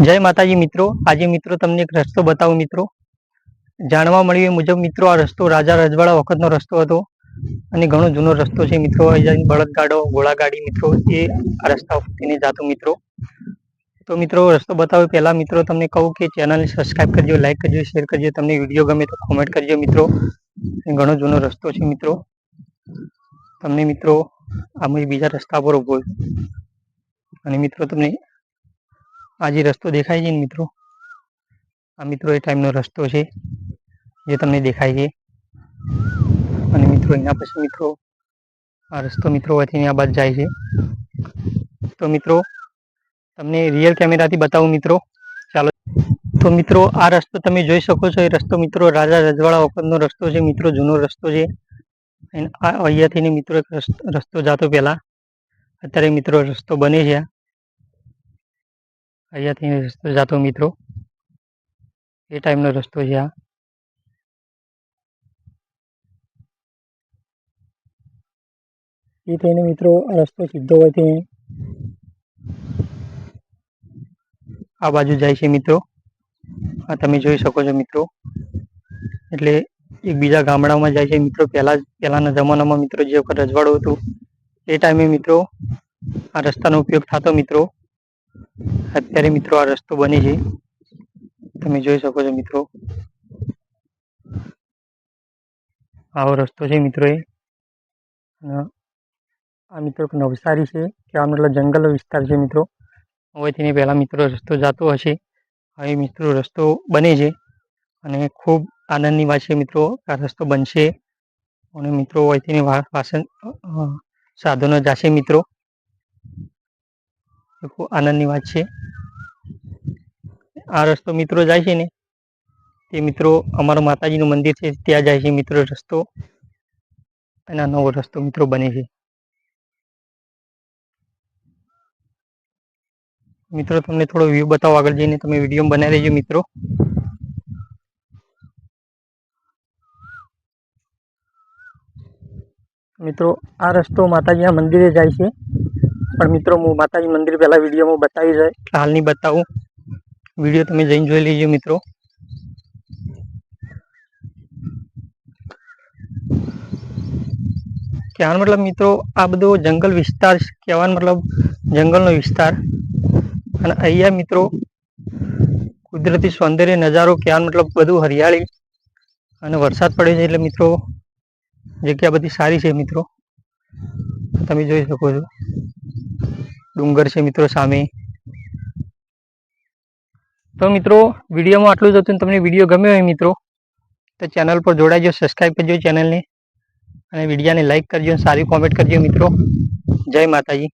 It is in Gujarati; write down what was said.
જય માતાજી મિત્રો. આજે મિત્રો તમને એક રસ્તો બતાવું મિત્રો. જાણવા મળ્યું એ મુજબ મિત્રો આ રસ્તો રાજા રજવાડા વખતનો રસ્તો હતો અને ઘણો જૂનો રસ્તો છે મિત્રો. બળદગાડો ઘોડાગાડી મિત્રો, એ આ રસ્તા ઉપરથી જાતો મિત્રો. તો મિત્રો, રસ્તો બતાવ્યો પહેલા મિત્રો તમને કહું કે ચેનલને સબસ્ક્રાઇબ કરજો લાઈક કરજો શેર કરજો, તમને વીડિયો ગમે તો કોમેન્ટ કરજો મિત્રો. ઘણો જૂનો રસ્તો છે મિત્રો. તમને મિત્રો આ બીજા રસ્તા પર ઊભો અને મિત્રો તમને આ જે રસ્તો દેખાય છે ને મિત્રો? આ મિત્રો એ ટાઈમનો રસ્તો છે, જે તમને દેખાય છે. અને મિત્રો એના પછી મિત્રો, આ રસ્તો મિત્રો વચ્ચેની આ બાદ જાય છે. તો મિત્રો, તમને રિયલ કેમેરાથી બતાવું મિત્રો. ચાલો. તો મિત્રો, આ રસ્તો તમે જોઈ શકો છો, એ રસ્તો મિત્રો રાજા રજવાડા વખતનો રસ્તો છે, મિત્રો જૂનો રસ્તો છે. અહીંયાથી ને મિત્રો રસ્તો જતો પહેલાં. અત્યારે મિત્રો રસ્તો બને છે અહીંયાથી રસ્તો જતો મિત્રો. એ ટાઈમનો રસ્તો છે આ. એ થઈને મિત્રો આ રસ્તો સીધો હોયથી આ બાજુ જાય છે મિત્રો. આ તમે જોઈ શકો છો મિત્રો. એટલે એક બીજા ગામડામાં જાય છે મિત્રો. પહેલા પહેલાના જમાનામાં મિત્રો જે વખત રજવાડું હતું, એ ટાઈમે મિત્રો આ રસ્તાનો ઉપયોગ થતો મિત્રો. અત્યારે મિત્રો આ રસ્તો બને છે. તમે જોઈ શકો છો મિત્રો. આવો રસ્તો છે મિત્રો એ. આ મિત્રો નવસારી છે કે આ મતલબ જંગલ વિસ્તાર છે મિત્રો. હવેથી પહેલાં મિત્રો રસ્તો જતો હશે. હવે મિત્રો રસ્તો બને છે. અને ખૂબ આનંદની વાત છે મિત્રો આ રસ્તો બનશે. અને મિત્રો અહીંથી વાસણ અ, સાધનો જશે મિત્રો. ખૂબ આનંદની વાત છે. આ રસ્તો મિત્રો જાય છે ને, તે મિત્રો અમારું માતાજીનું મંદિર છે, ત્યાં જાય છે મિત્રો રસ્તો. અને નવો રસ્તો મિત્રો બને છે. મિત્રો તમને થોડો વ્યૂ બતાવો, આગળ જઈને તમે વીડિયો બનાવી દેજો મિત્રો. મિત્રો, આ રસ્તો માતાજીના મંદિરે જાય છે. પણ મિત્રો, હું માતાજી મંદિર પહેલાં વિડીયોમાં બતાવી જાય. હાલની બતાવું. વીડિયો તમે જઈને જોઈ લેજો મિત્રો. કહેવાનો મતલબ મિત્રો, આ બધો જંગલ વિસ્તાર છે. કહેવાનો મતલબ જંગલનો વિસ્તાર. અને અહીંયા મિત્રો, કુદરતી સૌંદર્ય, નજારો કહેવાનો મતલબ બધું હરિયાળી અને વરસાદ પડે છે એટલે મિત્રો, જગ્યા બધી સારી છે મિત્રો. તમે જોઈ શકો છો. ડુંગર છે મિત્રો સામે. તો મિત્રો, વિડીયોમાં આટલું જ હતું તમને વીડિયો ગમ્યો હોય મિત્રો, તો ચેનલ પર જોડાજો સબસ્ક્રાઈબ કરજો ચેનલને અને વિડીયાને લાઈક કરજો સારી કોમેન્ટ કરજો મિત્રો. જય માતાજી.